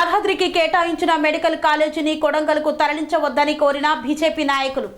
యాదాద్రికి కేటాయించిన మెడికల్ కాలేజీని కొడంగల్కు తరలించవద్దని కోరిన బీజేపీ నాయకులు.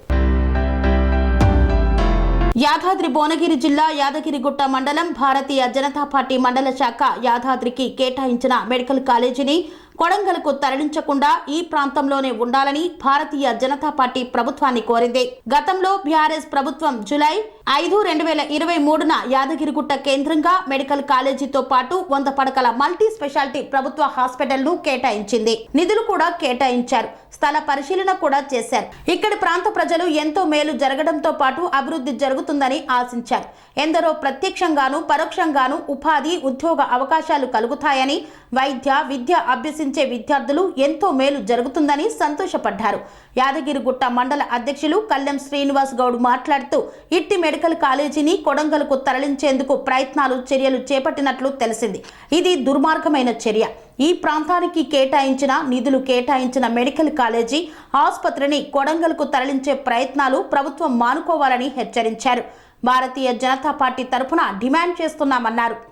యాదాద్రి భువనగిరి జిల్లా యాదగిరిగుట్ట మండలం భారతీయ జనతా పార్టీ మండల శాఖ యాదాద్రికి కేటాయించిన మెడికల్ కాలేజీని కొడంగల్కు తరలించకుండా ఈ ప్రాంతంలోనే ఉండాలని భారతీయ జనతా పార్టీ ప్రభుత్వాన్ని కోరింది. గతంలో బీఆర్ఎస్ ప్రభుత్వం జులై ఐదు రెండు వేల ఇరవై మూడున యాదగిరిగుట్ట కేంద్రంగా మెడికల్ కాలేజీతో పాటు వంద పడకల మల్టీ స్పెషాలిటీ ప్రభుత్వ హాస్పిటల్ను కేటాయించింది. నిధులు కూడా కేటాయించారు. స్థల పరిశీలన కూడా చేశారు. ఇక్కడి ప్రాంత ప్రజలు ఎంతో మేలు జరగడంతో పాటు అభివృద్ధి జరుగుతుందని ఆశించారు. ఎందరో ప్రత్యక్షంగాను పరోక్షంగాను ఉపాధి ఉద్యోగ అవకాశాలు కలుగుతాయని వైద్య విద్య అభ్యసించే విద్యార్థులు ఎంతో మేలు జరుగుతుందని సంతోషపడ్డారు. యాదగిరిగుట్ట మండల అధ్యక్షులు కల్లెం శ్రీనివాస్ గౌడ్ మాట్లాడుతూ ఇట్టి మెడికల్ కాలేజీని కొడంగల్కు తరలించేందుకు ప్రయత్నాలు చర్యలు చేపట్టినట్లు తెలిసింది. ఇది దుర్మార్గమైన చర్య. ఈ ప్రాంతానికి కేటాయించిన నిధులు కేటాయించిన మెడికల్ కాలేజీ ఆసుపత్రిని కొడంగల్కు తరలించే ప్రయత్నాలు ప్రభుత్వం మానుకోవాలని హెచ్చరించారు. భారతీయ జనతా పార్టీ తరఫున డిమాండ్ చేస్తున్నామన్నారు.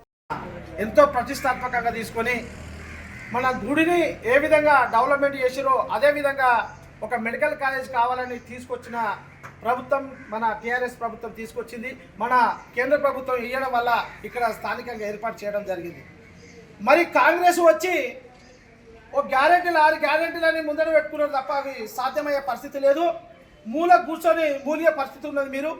ఎంతో ప్రతిష్టాత్మకంగా తీసుకొని మన గుడిని ఏ విధంగా డెవలప్మెంట్ చేసిరో అదే విధంగా ఒక మెడికల్ కాలేజ్ కావాలని తీసుకొచ్చిన ప్రభుత్వం మన టీఆర్ఎస్ ప్రభుత్వం తీసుకొచ్చింది. మన కేంద్ర ప్రభుత్వం ఇవ్వడం వల్ల ఇక్కడ స్థానికంగా ఏర్పాటు చేయడం జరిగింది. మరి కాంగ్రెస్ వచ్చి ఓ గ్యారెంటీలు ఆరు గ్యారెంటీలని ముందర పెట్టుకున్నారు తప్ప అవి సాధ్యమయ్యే పరిస్థితి లేదు. మూల కూర్చొని మూలిగే పరిస్థితి ఉన్నది మీరు.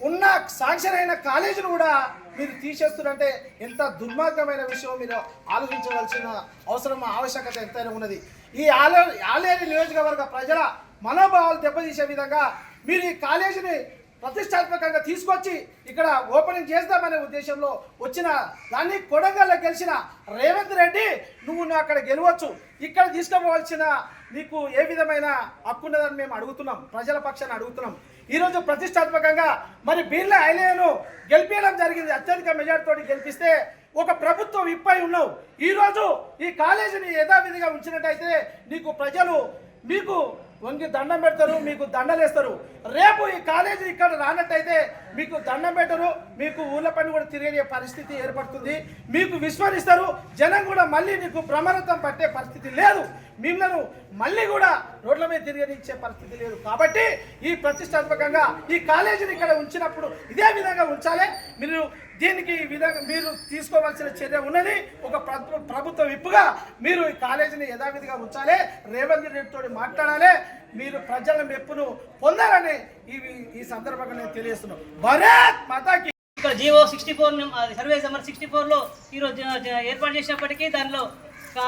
ఉన్న శాంక్షన్ అయిన కాలేజీలు కూడా మీరు తీసేస్తున్నారంటే ఎంత దుర్మార్గమైన విషయం మీరు ఆలోచించవలసిన అవసరం ఆవశ్యకత ఎంతైనా ఉన్నది. ఈ ఆలయ ఆలేరు నియోజకవర్గ ప్రజల మనోభావాలు దెబ్బతీసే విధంగా మీరు ఈ కాలేజీని ప్రతిష్టాత్మకంగా తీసుకొచ్చి ఇక్కడ ఓపెనింగ్ చేద్దామనే ఉద్దేశంలో వచ్చిన దాన్ని కొడంగల్లో గెలిచిన రేవంత్ రెడ్డి నువ్వు అక్కడ గెలవచ్చు. ఇక్కడ తీసుకుపోవాల్సిన నీకు ఏ విధమైన హక్కు మేము అడుగుతున్నాం. ప్రజల పక్షాన్ని అడుగుతున్నాం. ఈరోజు ప్రతిష్టాత్మకంగా మరి బీర్లా ఐలేను గెలిపించడం జరిగింది. అత్యధిక మెజార్టీతో గెలిపిస్తే ఒక ప్రభుత్వం విప్పై ఉన్నావు. ఈరోజు ఈ కాలేజీని యథావిధిగా ఉంచినట్టయితే నీకు ప్రజలు మీకు వంగి దండం పెడతారు మీకు దండలేస్తారు రేపు ఈ కాలేజీ ఇక్కడ రానట్టయితే మీకు దండం పెట్టరు మీకు ఊళ్ళ పని కూడా తిరిగే పరిస్థితి ఏర్పడుతుంది. మీకు విస్మరిస్తారు జనం కూడా మళ్ళీ నీకు ప్రమాదం పట్టే పరిస్థితి లేదు. మిమ్మల్ని మళ్ళీ కూడా రోడ్ల మీద తిరగనిచ్చే పరిస్థితి లేదు. కాబట్టి ఈ ప్రతిష్టాత్మకంగా ఈ కాలేజీని ఇక్కడ ఉంచినప్పుడు ఇదే విధంగా ఉంచాలి. మీరు దీనికి ఈ విధంగా మీరు తీసుకోవాల్సిన చర్య ఉన్నది. ఒక ప్రభుత్వ విప్పుగా మీరు ఈ కాలేజీని యథావిధిగా ఉంచాలి. రేవంత్ రెడ్డితో మాట్లాడాలి. మీరు ప్రజల మెప్పును పొందాలని ఈ ఈ సందర్భంగా నేను తెలియజేస్తున్నాను. భరత్ మాతాకి ఇక్కడ G O sixty four survey number sixty ఫోర్లో ఈరోజు ఏర్పాటు చేసినప్పటికీ దానిలో ఆ,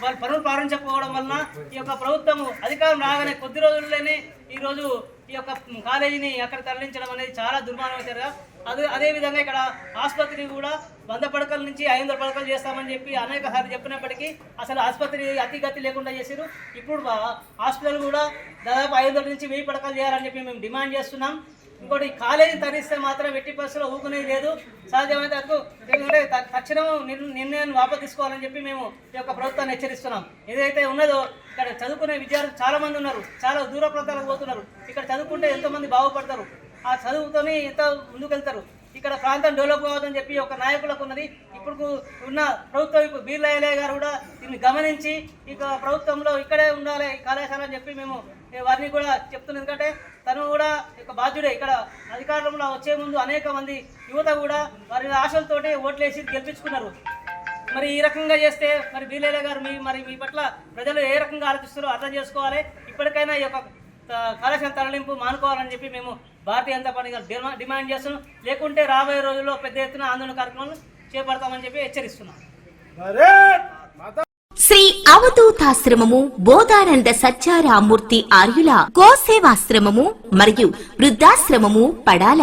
వాళ్ళు పనులు ప్రారంభించకపోవడం వలన ఈ యొక్క ప్రభుత్వము అధికారం రాగానే కొద్ది రోజుల్లోనే ఈరోజు ఈ యొక్క కాలేజీని అక్కడ తరలించడం అనేది చాలా దుర్మార్గమైన చర్య అదే అదేవిధంగా ఇక్కడ ఆసుపత్రి కూడా వంద పడకల నుంచి ఐదు వందల పడకలు చేస్తామని చెప్పి అనేక సార్లు చెప్పినప్పటికీ అసలు ఆసుపత్రి అతిగతి లేకుండా చేశారు ఇప్పుడు హాస్పిటల్ కూడా దాదాపు ఐదు వందల నుంచి వెయ్యి పడకలు చేయాలని చెప్పి మేము డిమాండ్ చేస్తున్నాం. ఇంకోటి కాలేజీ తరిస్తే మాత్రం ఎట్టి పరిస్థితుల్లో ఊకునేది లేదు. సాధ్యమైతే ఎందుకంటే తక్షణం నిర్ణయాన్ని వాపసు తీసుకోవాలని చెప్పి మేము ఈ యొక్క ప్రభుత్వాన్ని హెచ్చరిస్తున్నాం. ఏదైతే ఉన్నదో ఇక్కడ చదువుకునే విద్యార్థులు చాలామంది ఉన్నారు. చాలా దూర ప్రాంతాలకు పోతున్నారు. ఇక్కడ చదువుకుంటే ఎంతోమంది బాగుపడతారు. ఆ చదువుతోనే ఎంత ముందుకెళ్తారు. ఇక్కడ ప్రాంతం డెవలప్ కావద్దని చెప్పి ఒక నాయకులకు ఉన్నది. ఇప్పుడు ఉన్న ప్రభుత్వం ఇప్పుడు బీర్లయ్య గారు కూడా దీన్ని గమనించి ఇక ప్రభుత్వంలో ఇక్కడే ఉండాలి కళాశాల అని చెప్పి మేము వారిని కూడా చెప్తున్నాం. ఎందుకంటే తను కూడా ఒక బాధ్యుడే. ఇక్కడ అధికారంలో వచ్చే ముందు అనేక మంది యువత కూడా వారి ఆశలతోటి ఓట్లేసి గెలిపించుకున్నారు. మరి ఈ రకంగా చేస్తే మరి బీలేల గారు మీ మరి మీ పట్ల ప్రజలు ఏ రకంగా ఆలోచిస్తారో అర్థం చేసుకోవాలి. ఇప్పటికైనా ఈ యొక్క కళాశాల తరలింపు మానుకోవాలని చెప్పి మేము భారతీయ జనతా పార్టీ డిమాండ్ చేస్తున్నాం లేకుంటే రాబోయే రోజుల్లో పెద్ద ఎత్తున ఆందోళన కార్యక్రమాలు చేపడతామని చెప్పి హెచ్చరిస్తున్నాం. శ్రీ అవధూతాశ్రమము బోధానంద సత్యారామూర్తి ఆర్యుల గోసేవాశ్రమము మరియు వృద్ధాశ్రమము పడాల.